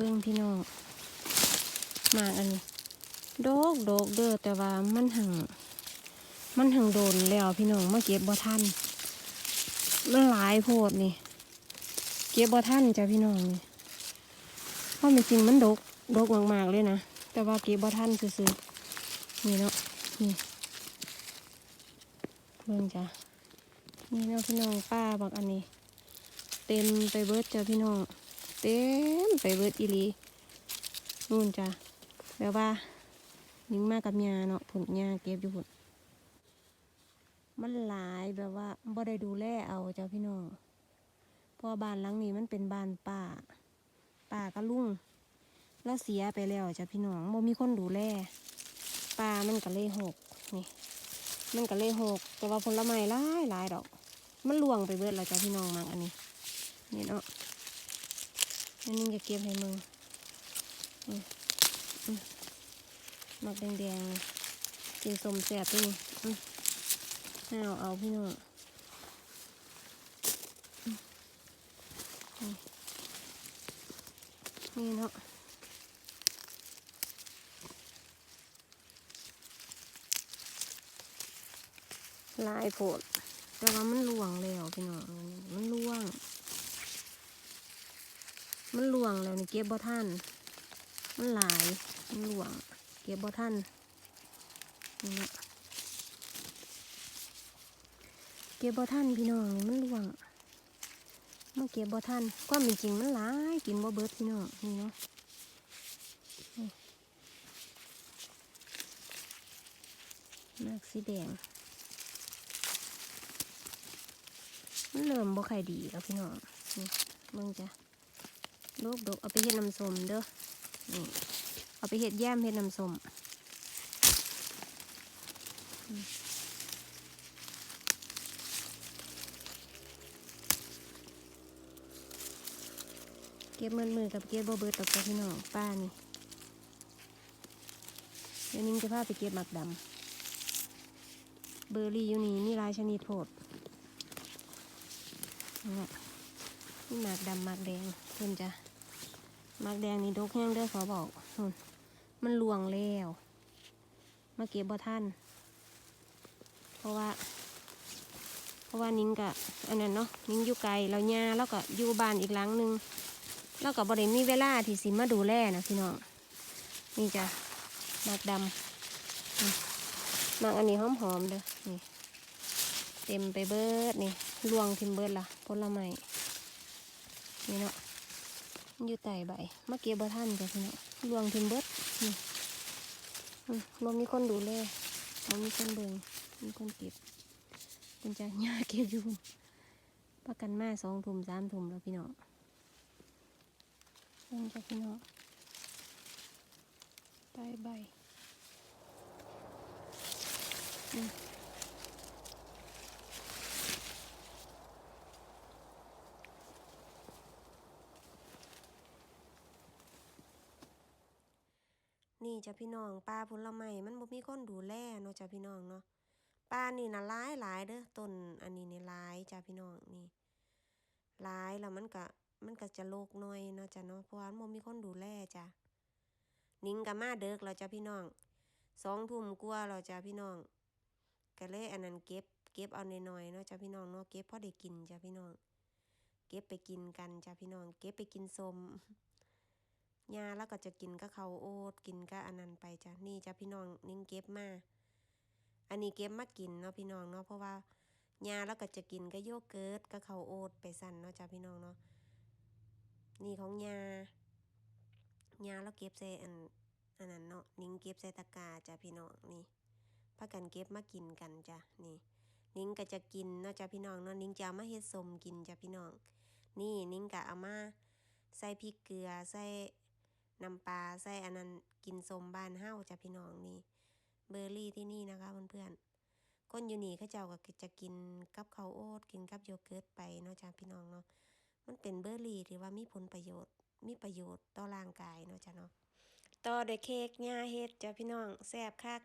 บิ่งพี่น้องหมากอันนี้โดกโดกเด้อแต่ว่ามันหังมันหังโดนแล้วพี่น้องมาเก็บบ่ทันมันหลายโพดนี่ เก็บบ่ทันจ้ะพี่น้องนี่เพราะมันจริงมันโดกโดกมากๆเลยนะแต่ว่าเก็บบ่ทันซื่อๆนี่เนาะนี่เบิ่งจ้ะนี่เนาะพี่น้องป้าบอกอันนี้ เต็มไปเบิดจ้ะพี่น้อง เต็มไปเบิดอีลีนู่นจ้ะแบบว่ายิ่งมากกับยาเนาะผลยาเก็บอยู่ผลมันหลายแบบว่าบ่ได้ดูแลเอาเจ้ะพี่น้องพราะบ้านหลังนี้มันเป็นบ้านป่าป่าก็ลุ่งแล้วเสียไปแล้วจ้ะพี่น้องบ่มีคนดูแลป่ามันก็เลยหกนี่มันก็เลยหก แต่ว่าผลไม้หลายหลายดอก มันล่วงไปเบิดแล้วจ้ะพี่น้องมักอันนี้นี่เนาะ นี่นี้จะเก็บให้มึงอืมอืมหมักแดงๆนี่กินสมแสบด้วยนี่อืมเอาเอาพี่น้องนี่เนาะลายโผดแต่ว่ามันล่วงแล้วพี่น้องมันล่วง มันหลวงแล้วนี่เก็บบ่ทันมันหลาย มันหลวง เก็บบ่ทันนี่นะเก็บบ่ทันพี่น้องนี่มันหลวงมันเก็บบ่ทันความเป็นจริงมันหลายกินบ่เบิดพี่น้องนี่เนาะนักสีแดงมันเริ่มบ่ค่อยดีแล้วพี่น้องนี่เบิ่งจ้ะ ลูกดกเอาไปเฮ็ดน้ำส้มเด้อนี่เอาไปเฮ็ดแย้มเฮ็ดน้ำส้มเก็บมือมือกับเก็บบ่เบิดตกกับพี่น้องป้านี่เดี๋ยวนิ้งจะพาไปเก็บหมักดำเบอร์รี่อยู่นี่มีหลายชนิดโพดนี่หมากดำหมากแดงเพิ่นจะ มากแดงนี่ดกแห้งเด้อขอบอกมันลวงแล้วมาเก็บบ่ท่าน เพราะว่า เพราะว่านิ้งกะอันนั้นเนาะนิ้งอยู่ไกลเราญาแล้วก็อยู่บ้านอีกหลังหนึงแล้วก็บ่ได้มีเวลาที่สิมาดูแลนะพี่น้องนี่จ้ะมากดำมหมากอันนี้หอมๆเด้อนี่เต็มไปเบิดนี่ลวงทิมเบิดละผลไม้นี่เนาะ อยู่ใต้ใบมาเก็บบ่ทันจ้ะพี่น้องลวงทิมเบิดนี่บ่มีคนดูแลบ่มีคนเบิ่งมีคนเก็บเป็นจ้ะหญ้าเก็บอยู่ประกันมาสองถุ่มสามถุ่มแล้วพี่น้องเบิ่งจ้ะพี่น้องใต้ใบ นี่จ้ะพี่น้องปลาผลไม้มันบ่มีคนดูแลเนาะจ้ะพี่น้องเนาะปลานี่นะหลายหลายเด้อต้นอันนี้นี่หลายจ้ะพี่น้องนี่หลายแล้วมันก็มันก็จะโลกหน่อยเนาะจ้ะเนาะเพราะว่ามันบ่มีคนดูแลจ้ะนิ่งก็มาเด็กแล้วจ้ะพี่น้องสองทุ่มกว่าแล้วจ้ะพี่น้องก็เลยอันนั้นเก็บเก็บเอาหน่อยๆเนาะจ้ะพี่น้องเนาะเก็บพอได้กินจ้ะพี่น้อง เก็บไปกินกันจ้ะพี่น้อง เก็บไปกินสม ยาแล้วก็จะกินก็เขาโอ๊ตกินก็อันนั้นไปจ้ะนี่จ้ะพี่น้องนิ่งเก็บมาอันนี้เก็บมากินเนาะพี่น้องเนาะเพราะว่ายาแล้วก็จะกินก็โยเกิร์ตก็เขาโอ๊ตไปสั่นเนาะจ้ะพี่น้องเนาะนี่ของยายาแล้วเก็บใส่อันอันนั้นเนาะนิ่งเก็บใส่ตะกร้าจ้ะพี่น้องนี่พากันเก็บมากินกันจ้ะนี่นิ่งก็จะกินเนาะจ้ะพี่น้องเนาะนิ่งจะเอามาเฮ็ดสมกินจ้ะพี่น้อง นี่นิ่งก็เอามาใส่พริกเกลือใส่ น้ำปลาใส่อันนั้นกินสมบ้านเฮาจ้ะพี่น้องนี่เบอร์รี่ที่นี่นะคะเพื่อนๆคนอยู่นี่เขาเจ้าก็จะกินกับข้าวโอ๊ตกินกับโยเกิร์ตไปเนาะจ้ะพี่น้องเนาะมันเป็นเบอร์รี่ที่ว่ามีผลประโยชน์ มีประโยชน์ต่อร่างกายเนาะจ้ะเนาะต่อด้วยเค้กหญ้าเฮ็ดจ้ะพี่น้องแซ่บคัก